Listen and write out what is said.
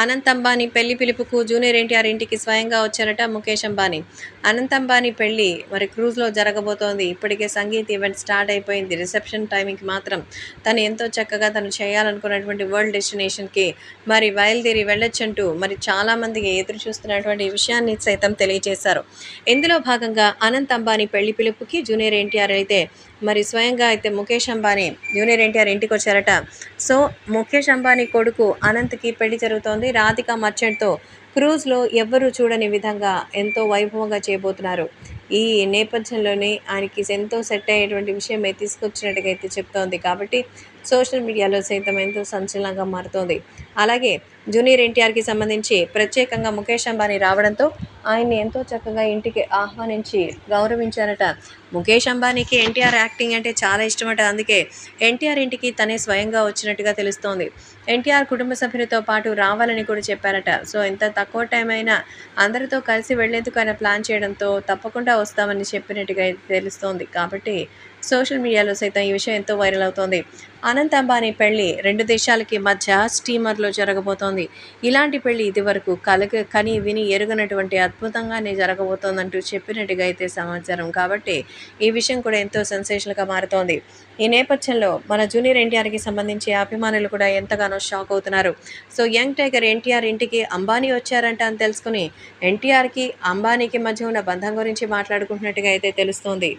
అనంత్ అంబానీ పెళ్ళి పిలుపుకు జూనియర్ ఎన్టీఆర్ ఇంటికి స్వయంగా వచ్చారట ముఖేష్ అంబానీ. అనంత్ అంబానీ పెళ్ళి మరి క్రూజ్లో జరగబోతోంది. ఇప్పటికే సంగీత్ ఈవెంట్ స్టార్ట్ అయిపోయింది. రిసెప్షన్ టైంకి మాత్రం తను ఎంతో చక్కగా తను చేయాలనుకున్నటువంటి వరల్డ్ డెస్టినేషన్కి మరి బయలుదేరి వెళ్ళొచ్చంటూ మరి చాలామందికి ఎదురు చూస్తున్నటువంటి విషయాన్ని సైతం తెలియజేశారు. ఇందులో భాగంగా అనంత్ అంబానీ పెళ్ళి పిలుపుకి జూనియర్ ఎన్టీఆర్ అయితే మరి స్వయంగా అయితే ముఖేష్ అంబానీ జూనియర్ ఎన్టీఆర్ ఇంటికి వచ్చారట సో ముఖేష్ అంబానీ కొడుకు అనంత్కి పెళ్ళి జరుగుతోంది. రాధిక మర్చెంట్తో క్రూజ్లో ఎవ్వరూ చూడని విధంగా ఎంతో వైభవంగా చేయబోతున్నారు. ఈ నేపథ్యంలోనే ఆయనకి ఎంతో సెట్ అయ్యేటువంటి విషయం తీసుకొచ్చినట్టుగా అయితే చెప్తోంది. కాబట్టి సోషల్ మీడియాలో సైతం ఎంతో సంచలనంగా మారుతోంది. అలాగే జూనియర్ ఎన్టీఆర్కి సంబంధించి ప్రత్యేకంగా ముఖేష్ అంబానీ రావడంతో ఆయన్ని ఎంతో చక్కగా ఇంటికి ఆహ్వానించి గౌరవించారట. ముఖేష్ అంబానీకి ఎన్టీఆర్ యాక్టింగ్ అంటే చాలా ఇష్టమట. అందుకే ఎన్టీఆర్ ఇంటికి తనే స్వయంగా వచ్చినట్టుగా తెలుస్తోంది. ఎన్టీఆర్ కుటుంబ సభ్యులతో పాటు రావాలని కూడా చెప్పారట. సో ఎంత తక్కువ టైం అయినా అందరితో కలిసి వెళ్ళేందుకు ఆయన ప్లాన్ చేయడంతో తప్పకుండా వస్తామని చెప్పినట్టుగా తెలుస్తోంది. కాబట్టి సోషల్ మీడియాలో సైతం ఈ విషయం ఎంతో వైరల్ అవుతోంది. అనంత్ అంబానీ పెళ్ళి రెండు దేశాలకి మధ్య స్టీమర్లో జరగబోతోంది. ఇలాంటి పెళ్ళి ఇదివరకు కలగ కని విని ఎరుగనటువంటి అద్భుతంగానే జరగబోతోందంటూ చెప్పినట్టుగా అయితే సమాచారం. కాబట్టి ఈ విషయం కూడా ఎంతో సెన్సేషన్గా మారుతోంది. ఈ నేపథ్యంలో మన జూనియర్ ఎన్టీఆర్కి సంబంధించి అభిమానులు కూడా ఎంతగానో షాక్ అవుతున్నారు. సో యంగ్ టైగర్ ఎన్టీఆర్ ఇంటికి అంబానీ వచ్చారంట అని తెలుసుకుని ఎన్టీఆర్కి అంబానీకి మధ్య ఉన్న బంధం గురించి మాట్లాడుకుంటున్నట్టుగా అయితే తెలుస్తోంది.